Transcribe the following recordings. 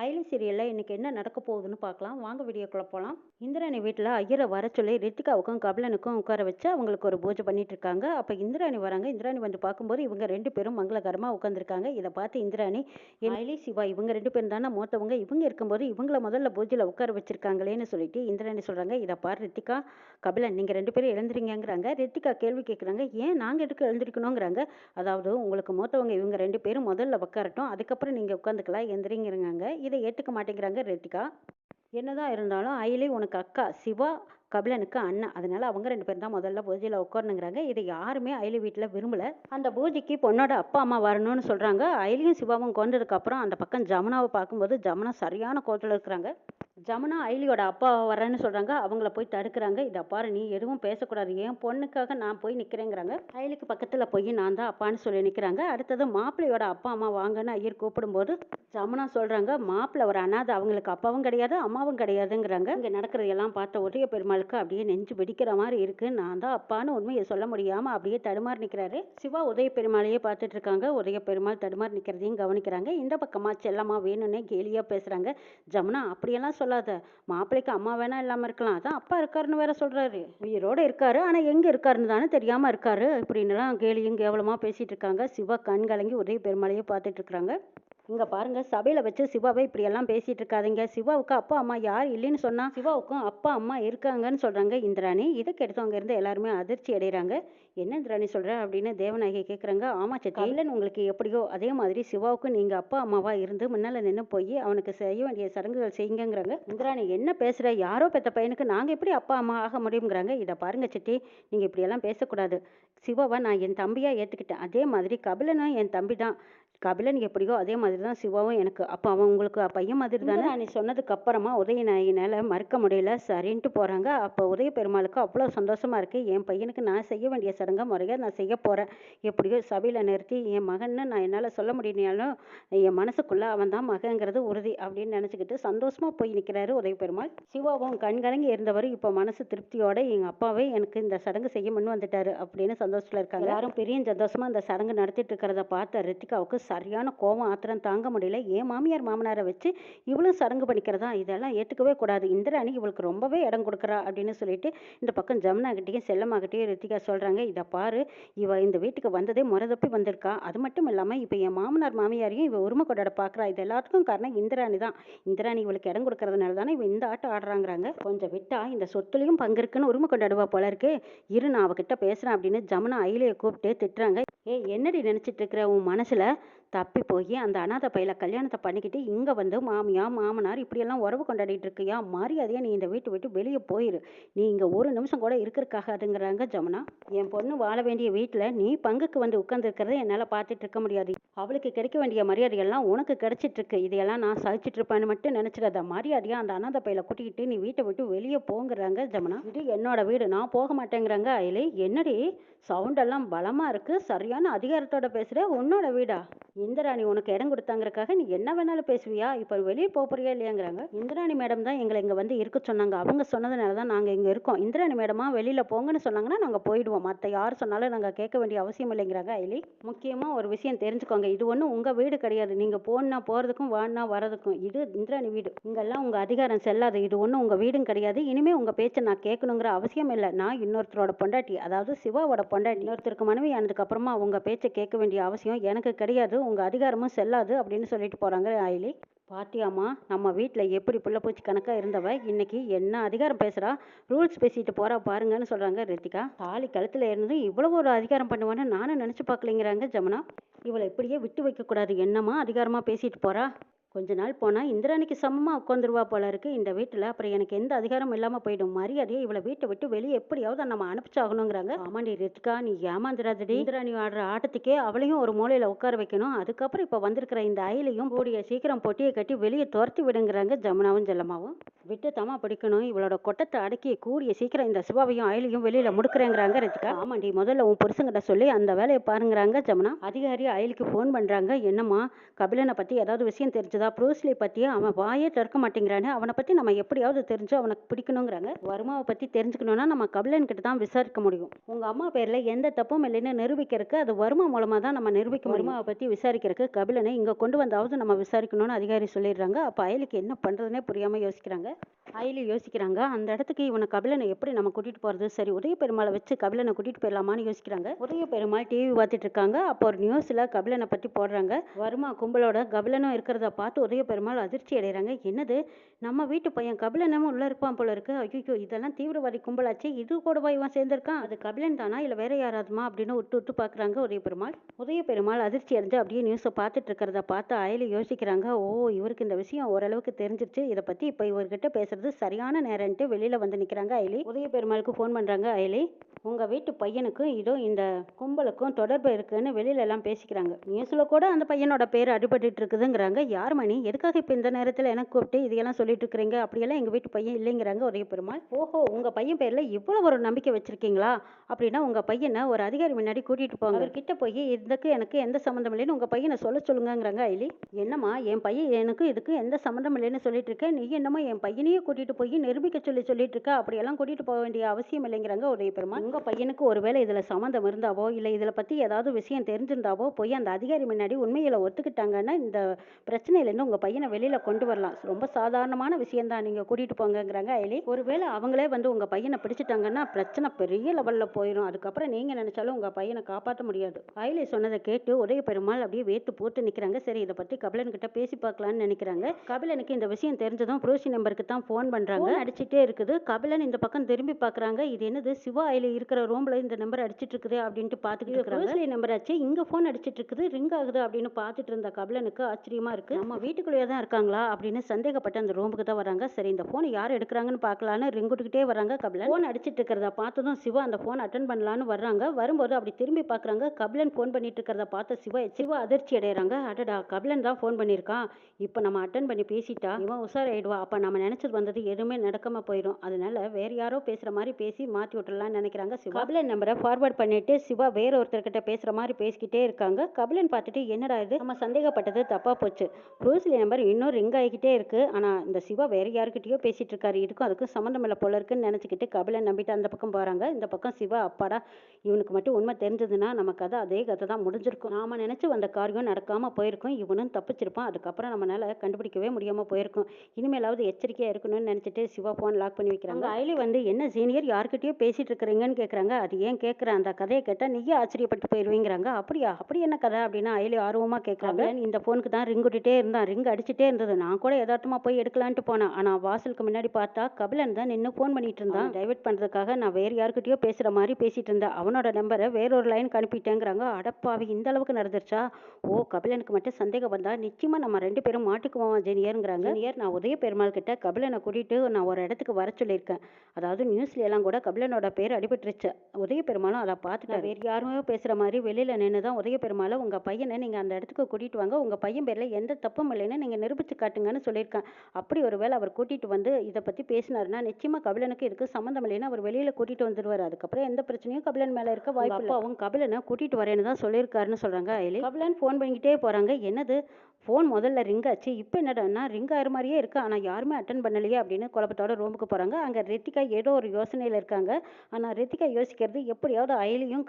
அயலி சீரியலில் இன்றைக்கி என்ன நடக்க போகுதுன்னு பார்க்கலாம். வாங்க வீடியோக்குள்ளே போகலாம் இந்திராணி வீட்டில் ஐயரை வர சொல்லி ரித்திகாவுக்கும் கபிலனுக்கும் உட்கார வச்சு அவங்களுக்கு ஒரு பூஜை பண்ணிட்டு இருக்காங்க. அப்போ இந்திராணி வராங்க. இந்திராணி வந்து பார்க்கும்போது இவங்க ரெண்டு பேரும் மங்களகரமாக உட்காந்துருக்காங்க இதை பார்த்து இந்திராணி அயலி சிவா இவங்க ரெண்டு பேரும் தானே மூத்தவங்க. இவங்க இருக்கும்போது இவங்கள முதல்ல பூஜையில் உட்கார வச்சிருக்காங்களேன்னு சொல்லிட்டு இந்திராணி சொல்கிறாங்க இதை பார் ரித்திகா கபிலன் நீங்கள் ரெண்டு பேரும் எழுந்துறீங்கங்கிறாங்க ரித்திகா கேள்வி கேட்குறாங்க ஏன் நாங்கள் எதுக்கு எழுந்திருக்கணுங்கிறாங்க. அதாவது உங்களுக்கு மூத்தவங்க இவங்க ரெண்டு பேரும் முதல்ல உட்காரட்டும். அதுக்கப்புறம் நீங்கள் உட்காந்துக்கலாம். எழுந்திரிங்கிறாங்க இதை ஏற்றுக்க மாட்டேங்கிறாங்க ரித்திகா. என்னதான் இருந்தாலும் அயிலே உனக்கு அக்கா சிவா கபிலனுக்கு அண்ணன் அதனால அவங்க ரெண்டு பேரும் தான் முதல்ல பூஜையில் உட்காரணுங்கிறாங்க. இதை யாருமே அயலி வீட்டில் விரும்பல. அந்த பூஜைக்கு பொண்ணோட அப்பா அம்மா வரணும்னு சொல்கிறாங்க அயலியும் சிவாவும் கொண்டதுக்கப்புறம் அந்த பக்கம் ஜமுனாவை பார்க்கும்போது ஜமுனா சரியான கோத்தில் இருக்கிறாங்க. ஜமுனா ஐலியோட அப்பா வரேன்னு சொல்கிறாங்க அவங்கள போய் தடுக்கிறாங்க. இதை பாரு நீ எதுவும் பேசக்கூடாது. என் பொண்ணுக்காக நான் போய் நிற்கிறேங்கிறாங்க ஐலிக்கு பக்கத்தில் போய் நான் தான் அப்பான்னு சொல்லி நிற்கிறாங்க அடுத்தது மாப்பிள்ளையோட அப்பா அம்மா வாங்கன்னு ஐயர் கூப்பிடும்போது ஜமுனா சொல்கிறாங்க மாப்பிள்ளை ஒரு அனாதை. அவங்களுக்கு அப்பாவும் கிடையாது அம்மாவும் கிடையாதுங்கிறாங்க. இங்கே நடக்கிறதெல்லாம் பார்த்த உதய பெருமாளுக்கு அப்படியே நெஞ்சு பிடிக்கிற மாதிரி இருக்குது நான் தான் அப்பான்னு உண்மையை சொல்ல முடியாமல் அப்படியே தடுமாறி நிற்கிறாரு சிவா உதய பெருமாளையே பார்த்துட்டு இருக்காங்க. உதய பெருமாள் தடுமாறி நிற்கிறதையும் கவனிக்கிறாங்க. இந்த பக்கமாக செல்லம்மா வேணும்னே கேலியாக பேசுகிறாங்க ஜமுனா அப்படியெல்லாம் சொல்லாத. மாப்பிள்ளைக்கு அம்மா வேணா இல்லாமல் இருக்கலாம். அதான் அப்பா இருக்காருன்னு வேற சொல்கிறாரு உயிரோட இருக்காரு. ஆனால் எங்கே இருக்காருன்னு தானே தெரியாமல் இருக்காரு. இப்படின்னுலாம் கேலியும் கேவலமாக பேசிட்டு இருக்காங்க. சிவா கண் கலங்கி உதய பெருமாளையே பார்த்துட்டு இருக்கிறாங்க இங்க பாருங்க சபையில வச்சு சிவாவை இப்படி எல்லாம் பேசிட்டு இருக்காதீங்க சிவாவுக்கு அப்பா அம்மா யார் இல்லைன்னு சொன்னா சிவாவுக்கும் அப்பா அம்மா இருக்காங்கன்னு சொல்றாங்க இந்திராணி. இதை கெடுத்தவங்க இருந்து எல்லாருமே அதிர்ச்சி அடைகிறாங்க என்ன இந்திராணி சொல்ற? அப்படின்னு தேவநாயகி கேக்குறாங்க. ஆமா சத்தி இல்லைன்னு உங்களுக்கு எப்படியோ அதே மாதிரி சிவாவுக்கும் நீங்க அப்பா அம்மாவா இருந்து முன்னால நின்று போய் அவனுக்கு செய்ய வேண்டிய சடங்குகள் செய்யுங்கிறாங்க இந்திராணி என்ன பேசுற? யாரோ பெத்த பையனுக்கு நாங்க எப்படி அப்பா அம்மா ஆக முடியுங்கிறாங்க இதை பாருங்க சித்தி நீங்க இப்படி எல்லாம் பேசக்கூடாது. சிவாவை நான் என் தம்பியா ஏத்துக்கிட்டேன். அதே மாதிரி கபிலனும் என் தம்பி தான் கபிலன் எப்படியோ அதே மாதிரி தான் சிவாவும் எனக்கு. அப்போ அவன் உங்களுக்கு பையன் மாதிரி தானே நீ சொன்னதுக்கு அப்புறமா உதயநாயகினால மறுக்க முடியல. சரின்ட்டு போறாங்க. அப்போ உதய பெருமாளுக்கு அவ்வளோ சந்தோஷமா இருக்கு. என் பையனுக்கு நான் செய்ய வேண்டிய சடங்கை முறையாக நான் செய்ய போறேன். எப்படியோ சபையில நிறுத்தி என் மகன்னு நான் என்னால் சொல்ல முடியலைனாலும் என் மனசுக்குள்ள அவன் தான் மகங்கிறது உறுதி அப்படின்னு நினச்சிக்கிட்டு சந்தோஷமா போய் நிற்கிறாரு உதய பெருமாள் சிவாவும் கண்கலங்கி இருந்தவர் இப்போ மனசு திருப்தியோட எங்க அப்பாவே எனக்கு இந்த சடங்கு செய்ய முன் வந்துட்டாரு அப்படின்னு சந்தோஷத்துல இருக்காங்க. எல்லாரும் பெரிய சந்தோஷமா இந்த சடங்கு நடத்திட்டு இருக்கிறத பார்த்த ரித்திகாவுக்கு சரியான கோவம் ஆத்திரம் தாங்க முடியல. ஏன் மாமியார் மாமனாரை வச்சு இவளும் சடங்கு பண்ணிக்கிறதா? இதெல்லாம் ஏற்றுக்கவே கூடாது. இந்திராணி இவளுக்கு ரொம்பவே இடம் கொடுக்குறா அப்படின்னு சொல்லிட்டு இந்த பக்கம் ஜமுனாகிட்டையும் செல்லம்மாகிட்டையும் ரித்திகா சொல்கிறாங்க இதை பாரு இவ இந்த வீட்டுக்கு வந்ததே முறதப்பி வந்திருக்கா. அது மட்டும் இல்லாமல் இப்போ என் மாமனார் மாமியாரையும் இவ உரிமை கொண்டாட பார்க்குறா இது எல்லாத்துக்கும் காரணம் இந்திராணி தான். இந்திராணி இவளுக்கு இடம் கொடுக்கறதுனால தானே இவ இந்த ஆட்டம் ஆடுறாங்கிறாங்க. கொஞ்சம் விட்டா இந்த சொத்துலையும் பங்கு இருக்குன்னு உரிமை கொண்டாடுவா போல இருக்கு. இரு நான் அவகிட்ட பேசுகிறேன் அப்படின்னு ஜமுனா அயிலையை கூப்பிட்டு திட்டுறாங்க. ஏ என்னடி நினச்சிட்டு இருக்கிற உன் மனசில்? தப்பி போய் அந்த அனாதை பையில கல்யாணத்தை பண்ணிக்கிட்டு இங்கே வந்து மாமியா மாமனார் இப்படியெல்லாம் உறவு கொண்டாடிட்டு இருக்கியா? மரியாதையா நீ இந்த வீட்டை விட்டு வெளியே போயிரு. நீ இங்கே ஒரு நிமிஷம் கூட இருக்கிறக்காகாதுங்கிறாங்க ஜமுனா. என் பொண்ணு வாழ வேண்டிய வீட்டில் நீ பங்குக்கு வந்து உட்காந்துருக்கிறத என்னால் பார்த்துட்டு இருக்க முடியாது. அவளுக்கு கிடைக்க வேண்டிய மரியாதையெல்லாம் உனக்கு கிடைச்சிட்டு இருக்கு இதையெல்லாம் நான் சகிச்சிட்டு இருப்பேன்னு மட்டும் நினச்சிடாத. மரியாதையா அந்த அனாதை பையில கூட்டிக்கிட்டு நீ வீட்டை விட்டு வெளியே போங்கிறாங்க ஜமுனா. இது என்னோட வீடு. நான் போக மாட்டேங்கிறாங்க அயிலே. என்னடி? சவுண்டெல்லாம் பலமாக இருக்கு. சரியான அதிகாரத்தோட பேசுகிற உன்னோட வீடா? இந்திராணி உனக்கு இடம் கொடுத்தாங்கறக்காக நீ என்ன வேணாலும் பேசுவியா? இப்போ வெளியே போக போறியா இல்லையாங்கிறாங்க. இந்திராணி மேடம் தான் எங்களை இங்கே வந்து இருக்க சொன்னாங்க. அவங்க சொன்னதுனால தான் நாங்கள் இங்கே இருக்கோம். இந்திராணி மேடமா வெளியில் போங்கன்னு சொன்னாங்கன்னா நாங்கள் போயிடுவோம். மற்ற யார் சொன்னாலும் நாங்கள் கேட்க வேண்டிய அவசியம் இல்லைங்கிறாங்க ஐலி. முக்கியமாக ஒரு விஷயம் தெரிஞ்சுக்கோங்க. இது ஒன்றும் உங்கள் வீடு கிடையாது. நீங்கள் போனா போகிறதுக்கும் வானா வரதுக்கும் இது இந்திராணி வீடு. இங்கெல்லாம் உங்கள் அதிகாரம் செல்லாது. இது ஒன்றும் உங்கள் வீடும் கிடையாது. இனிமேல் உங்கள் பேச்சை நான் கேட்கணுங்கிற அவசியம் இல்லை. நான் இன்னொருத்தரோட பொண்டாட்டி அதாவது சிவாவோட பொண்டாட்டி. இன்னொருத்தருக்கு மனைவி ஆனதுக்கப்புறமா உங்கள் பேச்சை கேட்க வேண்டிய அவசியம் எனக்கு கிடையாது. உங்கள் அதிகாரமும் செல்லாது அப்படின்னு சொல்லிட்டு போகிறாங்க ஆயிலி. பாத்தியாமா நம்ம வீட்டில் எப்படி புள்ள பூச்சி கணக்காக இருந்தவ இன்னைக்கு என்ன அதிகாரம் பேசுகிறா ரூல்ஸ் பேசிட்டு போகிறா பாருங்கன்னு சொல்கிறாங்க ரித்திகா. தாலி கழுத்தில் இருந்து இவ்வளோ ஒரு அதிகாரம் பண்ணுவான்னு நானும் நினச்சி பார்க்கலைங்கிறாங்க ஜமுனா. இவளை இப்படியே விட்டு வைக்கக்கூடாது. என்னம்மா அதிகாரமாக பேசிட்டு போகிறா கொஞ்ச நாள் போனால் இந்திராணிக்கு சமமாக உட்காந்துருவா போல இருக்கு இந்த வீட்டில். அப்புறம் எனக்கு எந்த அதிகாரமும் இல்லாமல் போயிடும். மரியாதையை இவளை வீட்டை விட்டு வெளியே எப்படியாவது நம்ம அனுப்பிச்சாகணுங்கிறாங்க. ஆமாண்டி ரித்கா நீ ஏமாந்துடாதடி. இந்திராணி ஆடுற ஆட்டத்துக்கே அவளையும் ஒரு மூலையில் உட்கார வைக்கணும். அதுக்கப்புறம் இப்போ வந்திருக்கிற இந்த அயிலையும் கூடிய சீக்கிரம் பொட்டியை கட்டி வெளியே துரத்தி விடுங்கிறாங்க ஜமுனாவும் ஜெல்லமாவும் விட்டு தமா பிடிக்கணும். இவளோட கொட்டத்தை அடக்கி கூடிய சீக்கிரம் இந்த சிவாவையும் அயிலையும் வெளியில் முடுக்கிறேங்கிறாங்க ரித்கா ஆமாண்டி முதல்ல உன் புருஷங்கிட்ட சொல்லி அந்த வேலையை பாருங்கிறாங்க ஜமுனா. அதிகாரி அயலுக்கு ஃபோன் பண்ணுறாங்க என்னம்மா கபிலனை பற்றி ஏதாவது விஷயம் தெரிஞ்சது? தெரிஞ்சதா ப்ரூஸ்லி பற்றி அவன் வாயே திறக்க மாட்டேங்கிறானே அவனை பற்றி நம்ம எப்படியாவது தெரிஞ்சு அவனுக்கு பிடிக்கணுங்கிறாங்க. வர்மாவை பற்றி தெரிஞ்சுக்கணுன்னா நம்ம கபிலன் கிட்ட தான் விசாரிக்க முடியும். உங்கள் அம்மா பேரில் எந்த தப்பும் இல்லைன்னு நிரூபிக்கிறதுக்கு அது வர்மா மூலமாக தான் நம்ம நிரூபிக்க வர்மாவை பற்றி விசாரிக்கிறதுக்கு கபிலனை இங்கே கொண்டு வந்தாவது நம்ம விசாரிக்கணும்னு அதிகாரி சொல்லிடுறாங்க. அப்போ அயலுக்கு என்ன பண்ணுறதுனே புரியாமல் யோசிக்கிறாங்க. அயலி யோசிக்கிறாங்க அந்த இடத்துக்கு இவனை கபிலனை எப்படி நம்ம கூட்டிகிட்டு போகிறது சரி உதய பெருமாளை வச்சு கபிலனை கூட்டிகிட்டு போயிடலாமான்னு யோசிக்கிறாங்க. உதய பெருமாள் டிவி பார்த்துட்டு இருக்காங்க. அப்போ ஒரு நியூஸில் கபிலனை பற்றி போடுறாங்க. வர்மா கும்பலோட கபிலனும் இருக்கிறத பார்த்து உதய பெருமாள் அதிர்ச்சி அடைகிறாங்க என்னது? நம்ம வீட்டு பையன் கபிலனமும் உள்ள இருப்பான் போல இருக்கு. ஐயோ இதெல்லாம் தீவிரவாதி கும்பலாச்சு. இது கூடவா இவன் சேர்ந்திருக்கான்? அது கபிலன் தானா இல்லை வேற யாராதுமா அப்படின்னு விட்டு விட்டு பார்க்குறாங்க உதய பெருமாள் உதய பெருமாள் அதிர்ச்சி அடைஞ்சு அப்படியே நியூஸை பார்த்துட்டு இருக்கிறத பார்த்து அயலி யோசிக்கிறாங்க. ஓ இவருக்கு இந்த விஷயம் ஓரளவுக்கு தெரிஞ்சிருச்சு. இதை பற்றி இப்போ இவர்கிட்ட பேசுறது சரியான நேரம்ட்டு வெளியில் வந்து நிற்கிறாங்க அயலி உதய பெருமாளுக்கு ஃபோன் பண்ணுறாங்க அயலி உங்கள் வீட்டு பையனுக்கும் இதோ இந்த கும்பலுக்கும் தொடர்பு இருக்குன்னு வெளியில எல்லாம் பேசிக்கிறாங்க. நியூஸில் கூட அந்த பையனோட பேர் அடிபட்டு இருக்குதுங்கிறாங்க. யார் மணி? எதுக்காக இப்போ இந்த நேரத்தில் எனக்கு கூப்பிட்டு இதையெல்லாம் சொல்லிட்டு இருக்கிறீங்க? அப்படியெல்லாம் எங்கள் வீட்டு பையன் இல்லைங்கிறாங்க ஒரே பெருமாள். ஓஹோ உங்கள் பையன் பேரில் இவ்வளோ ஒரு நம்பிக்கை வச்சிருக்கீங்களா? அப்படின்னா உங்கள் பையனை ஒரு அதிகாரி முன்னாடி கூட்டிகிட்டு போங்க. அவர்கிட்ட போய் இதுக்கு எனக்கு எந்த சம்மந்தம் இல்லைன்னு உங்கள் பையனை சொல்ல சொல்லுங்கங்கிறாங்க ஐலி. என்னம்மா என் பையன் எனக்கு இதுக்கு எந்த சம்மந்தம் இல்லைன்னு சொல்லிட்டு இருக்கேன் நீ என்னம்மா என் பையனையே கூட்டிகிட்டு போய் நிரூபிக்க சொல்லி சொல்லிட்டு இருக்க? அப்படியெல்லாம் கூட்டிகிட்டு போக வேண்டிய அவசியம் இல்லைங்கிறாங்க ஒரே பெருமாள். உங்கள் பையனுக்கு ஒருவேளை இதில் சம்மந்தம் இருந்தாவோ இல்லை இதில் பற்றி ஏதாவது விஷயம் தெரிஞ்சிருந்தாவோ போய் அந்த அதிகாரி முன்னாடி உண்மையில் ஒத்துக்கிட்டாங்கன்னா இந்த பிரச்சனையிலேருந்து உங்கள் பையனை வெளியில் கொண்டு வரலாம். ரொம்ப சாதாரணமான விஷயம்தான். நீங்கள் கூட்டிகிட்டு போங்கங்கிறாங்க ஐலி. ஒருவேளை அவங்களே வந்து உங்கள் பையனை பிடிச்சிட்டாங்கன்னா பிரச்சனை பெரிய லெவலில் போயிடும் அதுக்கப்புறம் நீங்கள் நினச்சாலும் உங்கள் பையனை காப்பாற்ற முடியாது. ஐலி சொன்னதை கேட்டு உதய பெருமாள் அப்படியே வேத்து போட்டு நிற்கிறாங்க சரி இதை பற்றி கபிலன் கிட்ட பேசி பார்க்கலான்னு நினைக்கிறாங்க. கபிலனுக்கு இந்த விஷயம் தெரிஞ்சதும் ப்ரூசி நம்பருக்கு தான் ஃபோன் பண்ணுறாங்க அடிச்சிட்டே இருக்குது. கபிலன் இந்த பக்கம் திரும்பி பார்க்குறாங்க. இது என்னது? சிவா ஐலி இருக்கிற ரூமில் இந்த நம்பர் அடிச்சிட்டு இருக்குது அப்படின்ட்டு பார்த்துக்கிட்டு இருக்கிறாங்க. நம்பர் ஆச்சு. இங்கே ஃபோன் அடிச்சிட்டு இருக்குது ரிங் ஆகுது அப்படின்னு பார்த்துட்டு இருந்த கபிலனுக்கு ஆச்சரியமா இருக்கு. நம்ம வீட்டுக்குள்ளேயே தான் இருக்காங்களா அப்படின்னு சந்தேகப்பட்ட அந்த ரூமுக்கு தான் வராங்க. சரி இந்த ஃபோனை யார் எடுக்கிறாங்கன்னு பார்க்கலான்னு ரிங் விட்டுக்கிட்டே வராங்க கபிலன். ஃபோன் அடிச்சிட்டு இருக்கிறத பார்த்ததும் சிவா அந்த ஃபோன் அட்டன் பண்ணலான்னு வர்றாங்க. வரும்போது அப்படி திரும்பி பார்க்குறாங்க கபிலன் ஃபோன் பண்ணிட்டு இருக்கிறத பார்த்த சிவா சிவா அதிர்ச்சி அடைகிறாங்க அடடா கபிலன் தான் ஃபோன் பண்ணியிருக்கான். இப்போ நம்ம அட்டன் பண்ணி பேசிட்டா இவன் உஷாராயிடுவா. அப்போ நம்ம நினச்சது வந்தது எதுவுமே நடக்காம போயிடும் அதனால வேற யாரோ பேசுகிற மாதிரி பேசி மாற்றி விட்டுறலாம்னு நினைக்கிறாங்க. சிவா கபிலன் நம்பரை ஃபார்வர்ட் பண்ணிட்டு சிவா வேற ஒருத்தர்கிட்ட பேசுகிற மாதிரி பேசிக்கிட்டே இருக்காங்க. கபிலன் பார்த்துட்டு என்னடா இது? நம்ம சந்தேகப்பட்டது தப்பாக போச்சு. ப்ரூஸ்லி நம்பர் இன்னும் ரிங் ஆகிக்கிட்டே இருக்கு. ஆனால் இந்த சிவா வேற யாருக்கிட்டயோ பேசிட்டு இருக்காரு. இதுக்கும் அதுக்கும் சம்மந்தம் இல்லை போல இருக்குன்னு நினச்சிக்கிட்டு கபிலன் நம்பிட்டு அந்த பக்கம் போகிறாங்க இந்த பக்கம் சிவா அப்பாடா இவனுக்கு மட்டும் உண்மை தெரிஞ்சதுன்னா நம்ம கதை அதே கதை தான் முடிஞ்சிருக்கும். நாம நினச்சி வந்த காரியம் நடக்காமல் போயிருக்கும். இவனும் தப்பிச்சிருப்பான். அதுக்கப்புறம் நம்மளால கண்டுபிடிக்கவே முடியாமல் போயிருக்கும். இனிமேலாவது எச்சரிக்கையாக இருக்கணும்னு நினச்சிட்டு சிவா ஃபோன் லாக் பண்ணி வைக்கிறாங்க. ஐலி வந்து என்ன சீனியர் யார்கிட்டயோ பேசிட்டு இருக்கிறீங்கன்னு கேட்குறாங்க அது ஏன் கேட்குற அந்த கதையை கேட்டால் நீயே ஆச்சரியப்பட்டு போயிருவீங்கிறாங்க. அப்படியா? அப்படி என்ன கதை? அப்படின்னா ஐலி ஆர்வமாக கேட்குறாங்க இந்த ஃபோனுக்கு தான் ரிங் விட்டுட்டே இருந்தான். ரிங் அடிச்சுட்டே இருந்தது. நான் கூட யதார்த்தமாக போய் எடுக்கலான்ட்டு போனேன். ஆனால் வாசலுக்கு முன்னாடி பார்த்தா கபிலன் தான் நின்று ஃபோன் பண்ணிட்டு இருந்தான். டைவர்ட் பண்ணுறதுக்காக நான் வேறு யார்கிட்டயோ பேசுகிற மாதிரி பேசிட்டு இருந்தேன். அவனோட நம்பரை வேறொரு லைனுக்கு அனுப்பிட்டேங்கிறாங்க. அடப்பாவி இந்த அளவுக்கு நடந்துருச்சா? ஓ கபிலனுக்கு மட்டும் சந்தேகம் வந்தா நிச்சயமா நம்ம ரெண்டு பேரும் மாட்டிக்குவோம் ஜெனியருங்கிறாங்க. ஜெனியர் நான் உதய பெருமாள் கிட்ட கபிலனை கூட்டிட்டு நான் ஒரு இடத்துக்கு வர சொல்லியிருக்கேன். அதாவது நியூஸ்ல எல்லாம் கூட கபிலனோட பேர் அடிபட்டுருச்சு உதய பெருமாளும் அதை பார்த்துட்டு வேறு யாருமே பேசுற மாதிரி வெளியில நின்று தான் உதய பெருமாளை உங்க பையனை நீங்க அந்த இடத்துக்கு கூட்டிட்டு வாங்க. உங்க பையன் பேர்ல எந்த தப்பும் இல்லைன்னு நீங்க நிரூபிச்சு காட்டுங்கன்னு சொல்லியிருக்கேன். அப்படி ஒருவேளை அவர் கூட்டிட்டு வந்து இதை பத்தி பேசினாருன்னா நிச்சயமா கபிலனுக்கு இதுக்கு சம்மந்தம் இல்லைன்னு அவர் வெளியில கூட்டிட்டு வந்துருவாரு. அதுக்கப்புறம் எந்த பிரச்சனையும் கபிலன் மேல இருக்க வாய்ப்பு அவங்க கபிலனை கூட்டிட்டு வரேன்னு தான் சொல்லியிருக்காருன்னு சொல்றாங்க ஐலி. கபிலன் ஃபோன் பண்ணிக்கிட்டே போறாங்க. என்னது? ஃபோன் முதல்ல ரிங் ஆச்சு இப்போ என்னடான்னா ரிங் ஆகிற மாதிரியே இருக்கு? ஆனால் யாருமே அட்டன் பண்ணலையே அப்படின்னு குழப்பத்தோட ரூமுக்கு போகிறாங்க அங்கே ரித்திகா ஏதோ ஒரு யோசனையில் இருக்காங்க. ஆனால் ரித்திகா யோசிக்கிறது எப்படியாவது அயலியும்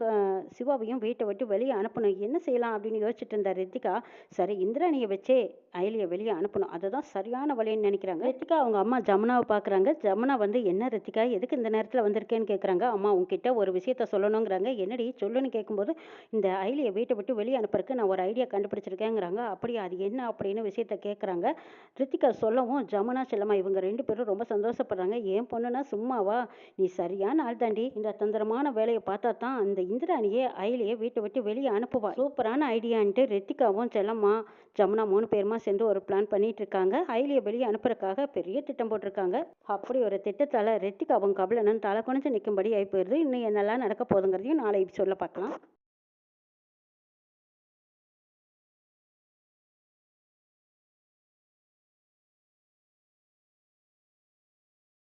சிவாவையும் வீட்டை விட்டு வெளியே அனுப்பணும். என்ன செய்யலாம் அப்படின்னு யோசிச்சுட்டு இருந்த ரித்திகா சரி இந்திராணியை வச்சே அயலியை வெளியே அனுப்பணும். அதுதான் சரியான வழின்னு நினைக்கிறாங்க. ரித்திகா அவங்க அம்மா ஜமுனாவை பார்க்குறாங்க ஜமுனா வந்து என்ன ரித்திகா எதுக்கு இந்த நேரத்தில் வந்திருக்கேன்னு கேட்குறாங்க அம்மா உங்ககிட்ட ஒரு விஷயத்த சொல்லணுங்கிறாங்க. என்னடி சொல்லுன்னு கேட்கும்போது இந்த அயலியை வீட்டை விட்டு வெளியே அனுப்புறதுக்கு நான் ஒரு ஐடியா கண்டுபிடிச்சிருக்கேங்கிறாங்க. அப்படியே அது என்ன அப்படின்னு விஷயத்த கேட்குறாங்க ரித்திகா சொல்லவும் ஜமுனா செல்லம்மா இவங்க ரெண்டு பேரும் ரொம்ப சந்தோஷப்படுறாங்க. ஏன் பொண்ணுனா சும்மாவா? நீ சரியான ஆள் தாண்டி. இந்த தந்திரமான வேலையை பார்த்தா தான் அந்த இந்திராணியே அயிலையே வீட்டை விட்டு வெளியே அனுப்புவா. சூப்பரான ஐடியான்ட்டு ரித்திகாவும் செல்லம்மா ஜமுனா மூணு பேருமா சேர்ந்து ஒரு பிளான் பண்ணிட்டு இருக்காங்க அயிலியை வெளியே அனுப்புறதுக்காக பெரிய திட்டம் போட்டிருக்காங்க. அப்படி ஒரு திட்டத்தால ரித்திகாவும் கபலனும் தலை குனிஞ்சு நிற்கும்படி ஆகி போயிடுது இன்னும் என்னெல்லாம் நடக்க போகுதுங்கிறதையும் நாளை சொல்ல பார்க்கலாம்.